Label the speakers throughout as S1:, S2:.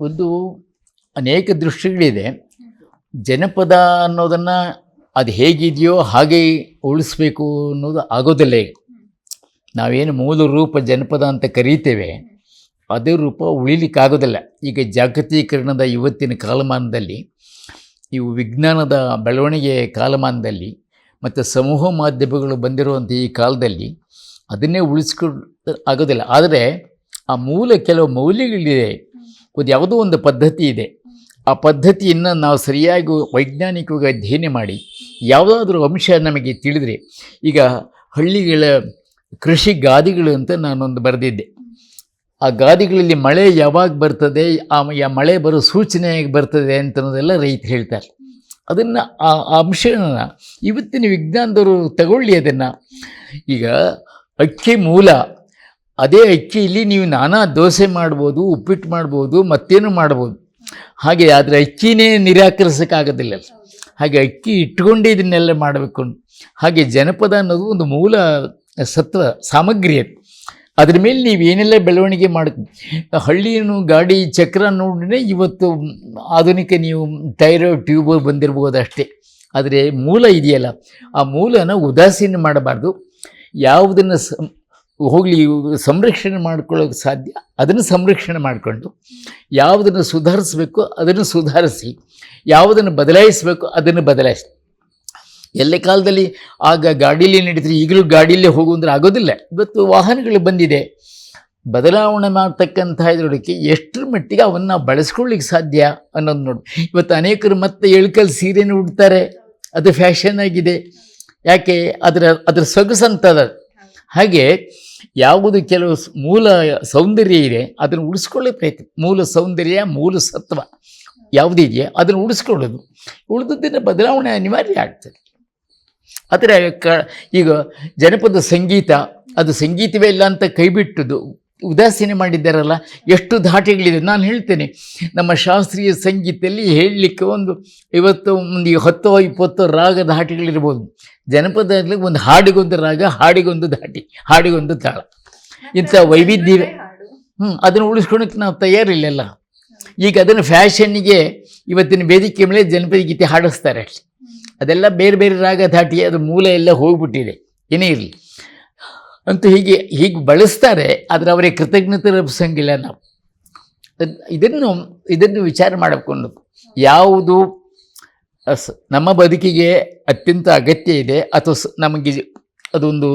S1: ಒಂದು ಅನೇಕ ದೃಷ್ಟಿಗಳಿದೆ. ಜನಪದ ಅನ್ನೋದನ್ನು ಅದು ಹೇಗಿದೆಯೋ ಹಾಗೆ ಉಳಿಸ್ಬೇಕು ಅನ್ನೋದು ಆಗೋದಿಲ್ಲ ನಾವೇನು ಮೂಲ ರೂಪ ಜನಪದ ಅಂತ ಕರೀತೇವೆ, ಅದೇ ರೂಪ ಉಳಿಲಿಕ್ಕಾಗೋದಿಲ್ಲ ಈಗ ಜಾಗತೀಕರಣದ ಇವತ್ತಿನ ಕಾಲಮಾನದಲ್ಲಿ, ಇವು ವಿಜ್ಞಾನದ ಬೆಳವಣಿಗೆ ಕಾಲಮಾನದಲ್ಲಿ, ಮತ್ತು ಸಮೂಹ ಮಾಧ್ಯಮಗಳು ಬಂದಿರುವಂಥ ಈ ಕಾಲದಲ್ಲಿ ಅದನ್ನೇ ಉಳಿಸ್ಕೊಂಡು ಆಗೋದಿಲ್ಲ. ಆದರೆ ಆ ಮೂಲ ಕೆಲವು ಮೌಲ್ಯಗಳಿದೆ. ಒಂದು ಯಾವುದೋ ಒಂದು ಪದ್ಧತಿ ಇದೆ. ಆ ಪದ್ಧತಿಯನ್ನು ನಾವು ಸರಿಯಾಗಿ ವೈಜ್ಞಾನಿಕವಾಗಿ ಅಧ್ಯಯನ ಮಾಡಿ, ಯಾವುದಾದ್ರೂ ಅಂಶ ನಮಗೆ ತಿಳಿದರೆ, ಈಗ ಹಳ್ಳಿಗಳ ಕೃಷಿ ಗಾದಿಗಳು ಅಂತ ನಾನೊಂದು ಬರೆದಿದ್ದೆ. ಆ ಗಾದಿಗಳಲ್ಲಿ ಮಳೆ ಯಾವಾಗ ಬರ್ತದೆ, ಆ ಮಳೆ ಬರೋ ಸೂಚನೆ ಹೇಗೆ ಬರ್ತದೆ ಅಂತ ಅನ್ನೋದೆಲ್ಲ ರೈತರು ಹೇಳ್ತಾರೆ. ಅದನ್ನು ಆ ಆ ಅಂಶನ ಇವತ್ತಿನ ವಿಜ್ಞಾನದವರು ತಗೊಳ್ಳಿ ಅದನ್ನು. ಈಗ ಅಕ್ಕಿ ಮೂಲ ಅದೇ ಅಕ್ಕಿಯಲ್ಲಿ ನೀವು ನಾನಾ ದೋಸೆ ಮಾಡ್ಬೋದು, ಉಪ್ಪಿಟ್ಟು ಮಾಡ್ಬೋದು, ಮತ್ತೇನು ಮಾಡ್ಬೋದು. ಹಾಗೆ ಆದರೆ ಅಕ್ಕಿನೇ ನಿರಾಕರಿಸೋಕ್ಕಾಗೋದಿಲ್ಲ. ಹಾಗೆ ಅಕ್ಕಿ ಇಟ್ಕೊಂಡು ಇದನ್ನೆಲ್ಲ ಮಾಡಬೇಕು. ಹಾಗೆ ಜನಪದ ಅನ್ನೋದು ಒಂದು ಮೂಲ ಸತ್ವ ಸಾಮಗ್ರಿ ಅದು ಅದ್ರ ಮೇಲೆ ನೀವು ಏನೆಲ್ಲ ಬೆಳವಣಿಗೆ ಮಾಡ ಹಳ್ಳಿಯನ್ನು ಗಾಡಿ, ಚಕ್ರ ನೋಡಿದ್ರೆ ಇವತ್ತು ಆಧುನಿಕ ನೀವು ಟೈರ್, ಟ್ಯೂಬ್ ಬಂದಿರ್ಬೋದು ಅಷ್ಟೇ. ಆದರೆ ಮೂಲ ಇದೆಯಲ್ಲ, ಆ ಮೂಲನ ಉದಾಸೀನ ಮಾಡಬಾರ್ದು. ಯಾವುದನ್ನು ಹೋಗಲಿ, ಸಂರಕ್ಷಣೆ ಮಾಡ್ಕೊಳ್ಳೋಕೆ ಸಾಧ್ಯ? ಅದನ್ನು ಸಂರಕ್ಷಣೆ ಮಾಡಿಕೊಂಡು, ಯಾವುದನ್ನು ಸುಧಾರಿಸಬೇಕು, ಅದನ್ನು ಸುಧಾರಿಸಿ, ಯಾವುದನ್ನು ಬದಲಾಯಿಸಬೇಕು, ಅದನ್ನು ಬದಲಾಯಿಸಿ. ಎಲ್ಲ ಕಾಲದಲ್ಲಿ ಆಗ ಗಾಡೀಲಿ ನಡೀತಾರೆ ಈಗಲೂ ಗಾಡಿಯಲ್ಲೇ ಹೋಗುವಂದ್ರೆ ಆಗೋದಿಲ್ಲ. ಇವತ್ತು ವಾಹನಗಳು ಬಂದಿದೆ. ಬದಲಾವಣೆ ಮಾಡ್ತಕ್ಕಂಥ ಇದರೊಳಗೆ ಎಷ್ಟರ ಮಟ್ಟಿಗೆ ಅವನ್ನು ಬಳಸ್ಕೊಳ್ಳಿಕ್ಕೆ ಸಾಧ್ಯ ಅನ್ನೋದು ನೋಡಿ. ಇವತ್ತು ಅನೇಕರು ಮತ್ತೆ ಎಳ್ಕಲ್ ಸೀರೆನ ಉಡ್ತಾರೆ. ಅದು ಫ್ಯಾಷನ್ ಆಗಿದೆ. ಯಾಕೆ? ಅದರ ಅದರ ಸೊಗಸಂತದ. ಹಾಗೆ ಯಾವುದು ಕೆಲವು ಮೂಲ ಸೌಂದರ್ಯ ಇದೆ, ಅದನ್ನು ಉಳಿಸ್ಕೊಳ್ಳೋ ಪ್ರಯತ್ನ, ಮೂಲ ಸೌಂದರ್ಯ, ಮೂಲ ಸತ್ವ ಯಾವುದಿದೆಯೋ ಅದನ್ನು ಉಳಿಸ್ಕೊಳ್ಳೋದು. ಉಳಿದದ್ದನ್ನು ಬದಲಾವಣೆ ಅನಿವಾರ್ಯ ಆಗ್ತದೆ. ಆದರೆ ಕ, ಈಗ ಜನಪದ ಸಂಗೀತ, ಅದು ಸಂಗೀತವೇ ಇಲ್ಲ ಅಂತ ಕೈಬಿಟ್ಟದು ಉದಾಸೀನ ಮಾಡಿದ್ದಾರಲ್ಲ ಎಷ್ಟು ಧಾಟಿಗಳಿದೆ. ನಾನು ಹೇಳ್ತೇನೆ ನಮ್ಮ ಶಾಸ್ತ್ರೀಯ ಸಂಗೀತದಲ್ಲಿ ಹೇಳಲಿಕ್ಕೆ ಒಂದು ಇವತ್ತು ಒಂದು ಹತ್ತೋ ಇಪ್ಪತ್ತೋ ರಾಗ ಧಾಟಿಗಳಿರ್ಬೋದು. ಜನಪದದಲ್ಲಿ ಒಂದು ಹಾಡಿಗೊಂದು ರಾಗ ಹಾಡಿಗೊಂದು ಧಾಟಿ ಹಾಡಿಗೊಂದು ತಾಳ. ಇಂಥ ವೈವಿಧ್ಯ ಹ್ಞೂ ಅದನ್ನು ಉಳಿಸ್ಕೊಳಕ್ಕೆ ನಾವು ತಯಾರಿಲ್ಲಲ್ಲ. ಈಗ ಅದನ್ನು ಫ್ಯಾಷನ್ನಿಗೆ ಇವತ್ತಿನ ವೇದಿಕೆ ಮೇಲೆ ಜನಪದ ಗೀತೆ ಹಾಡಿಸ್ತಾರೆ ಅಷ್ಟೇ ಅದೆಲ್ಲ ಬೇರೆ ಬೇರೆ ರಾಗ ಧಾಟಿ ಅದು ಮೂಲ ಎಲ್ಲ ಹೋಗ್ಬಿಟ್ಟಿದೆ. ಏನೇ ಇರಲಿ. ಅಂತೂ ಹೀಗೆ ಹೀಗೆ ಬಳಸ್ತಾರೆ, ಆದರೆ ಅವರಿಗೆ ಕೃತಜ್ಞತೆ ರಪ್ಸಂಗಿಲ್ಲ ನಾವು. ಇದನ್ನು ಇದನ್ನು ವಿಚಾರ ಮಾಡಿಕೊಂಡು ಯಾವುದು ನಮ್ಮ ಬದುಕಿಗೆ ಅತ್ಯಂತ ಅಗತ್ಯ ಇದೆ, ಅಥವಾ ನಮಗೆ ಅದೊಂದು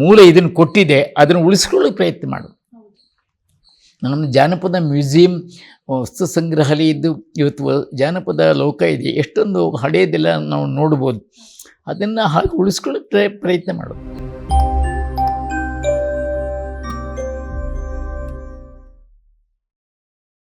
S1: ಮೂಲ ಇದನ್ನು ಕೊಟ್ಟಿದೆ, ಅದನ್ನು ಉಳಿಸ್ಕೊಳ್ಳೋಕೆ ಪ್ರಯತ್ನ ಮಾಡು ನಮ್ಮ ಜಾನಪದ ಮ್ಯೂಸಿಯಂ, ವಸ್ತು ಸಂಗ್ರಹಾಲಯದ್ದು ಇವತ್ತು ಜಾನಪದ ಲೋಕ ಇದೆ, ಎಷ್ಟೊಂದು ಹಳೆಯದೆಲ್ಲ ನಾವು ನೋಡ್ಬೋದು. ಅದನ್ನು ಹಾಗೆ ಉಳಿಸ್ಕೊಳ್ಳೋ ಪ್ರಯತ್ನ ಮಾಡೋದು.